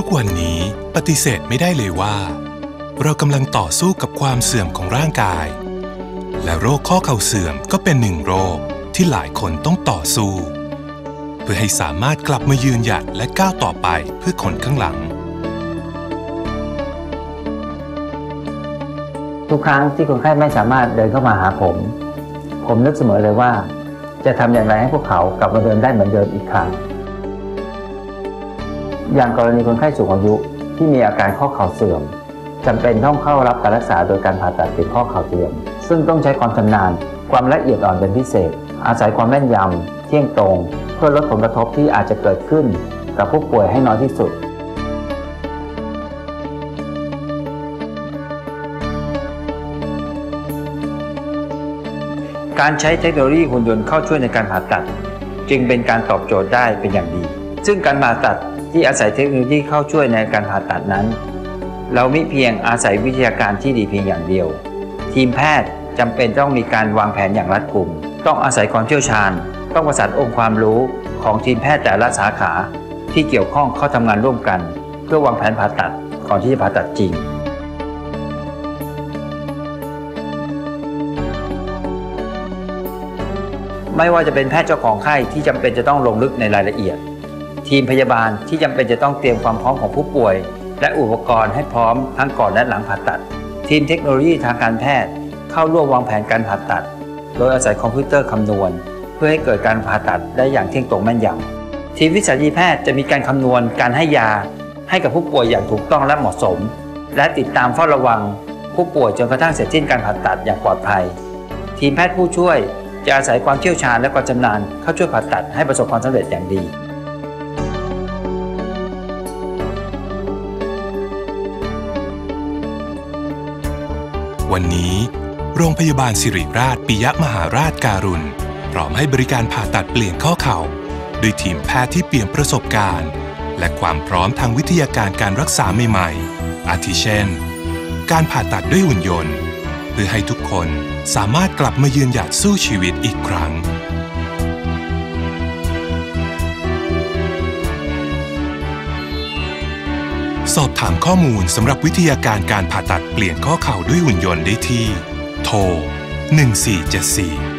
ทุกวันนี้ปฏิเสธไม่ได้เลยว่า เรากำลังต่อสู้กับความเสื่อมของร่างกาย และโรคข้อเข่าเสื่อมก็เป็นหนึ่งโรคที่หลายคนต้องต่อสู้ เพื่อให้สามารถกลับมายืนหยัดและก้าวต่อไปเพื่อคนข้างหลัง ทุกครั้งที่คนไข้ไม่สามารถเดินเข้ามาหาผม ผมนึกเสมอเลยว่า จะทำอย่างไรให้พวกเขากลับมาเดินได้เหมือนเดิมอีกครั้ง อย่างกรณีคนไข้สูงอายุที่มีอาการข้อเข่าเสื่อมจำเป็นต้องเข้ารับการรักษาโดยการผ่าตัดเปลี่ยนข้อเข่าเทียม ซึ่งต้องใช้ความชำนาญ ความละเอียดอ่อนเป็นพิเศษ อาศัยความแม่นยำเที่ยงตรง เพื่อลดผลกระทบที่อาจจะเกิดขึ้น กับผู้ป่วยให้น้อยที่สุด การใช้เทคโนโลยีหุ่นยนต์เข้าช่วยในการผ่าตัด จึงเป็นการตอบโจทย์ได้เป็นอย่างดี ซึ่งการผ่าตัด ที่อาศัยเทคโนโลยีเข้าช่วยในการผ่าตัดนั้น เราไม่เพียงอาศัยวิทยาการที่ดีเพียงอย่างเดียว ทีมแพทย์จำเป็นต้องมีการวางแผนอย่างรัดกุม ต้องอาศัยความเชี่ยวชาญ ต้องประสานองค์ความรู้ของทีมแพทย์แต่ละสาขา ที่เกี่ยวข้องเข้าทำงานร่วมกัน เพื่อวางแผนผ่าตัดก่อนที่จะผ่าตัดจริงไม่ว่าจะเป็นแพทย์เจ้าของไข้ที่จำเป็นจะต้องลงลึกในรายละเอียด ทีมพยาบาลที่จำเป็นจะต้องเตรียมความพร้อมของผู้ป่วย และอุปกรณ์ให้พร้อมทั้งก่อนและหลังผ่าตัด ทีมเทคโนโลยีทางการแพทย์ เข้าร่วมวางแผนการผ่าตัด โดยอาศัยคอมพิวเตอร์คำนวณ เพื่อให้เกิดการผ่าตัดได้อย่างเที่ยงตรงแม่นยำทีมวิสัญญีแพทย์จะมีการคำนวณการให้ยา ให้กับผู้ป่วยอย่างถูกต้องและเหมาะสม และติดตามเฝ้าระวัง ผู้ป่วยจนกระทั่งเสร็จสิ้นการผ่าตัดอย่างปลอดภัย ทีมแพทย์ผู้ช่วยจะอาศัยความเชี่ยวชาญและความชำนาญเข้าช่วยผ่าตัดให้ประสบความสำเร็จอย่างดี วันนี้ โรงพยาบาลสิริราชปิยมหาราชการุณ พร้อมให้บริการผ่าตัดเปลี่ยนข้อเข่าด้วยทีมแพทย์ที่เปลี่ยนประสบการณ์ และความพร้อมทางวิทยาการการรักษาใหม่ๆ อาทิเช่น การผ่าตัดด้วยหุ่นยนต์ เพื่อให้ทุกคนสามารถกลับมายืนหยัดสู้ชีวิตอีกครั้ง สอบถามข้อมูลสำหรับวิทยาการการผ่าตัดเปลี่ยนข้อเข่าด้วยหุ่นยนต์ได้ที่ โทร 1474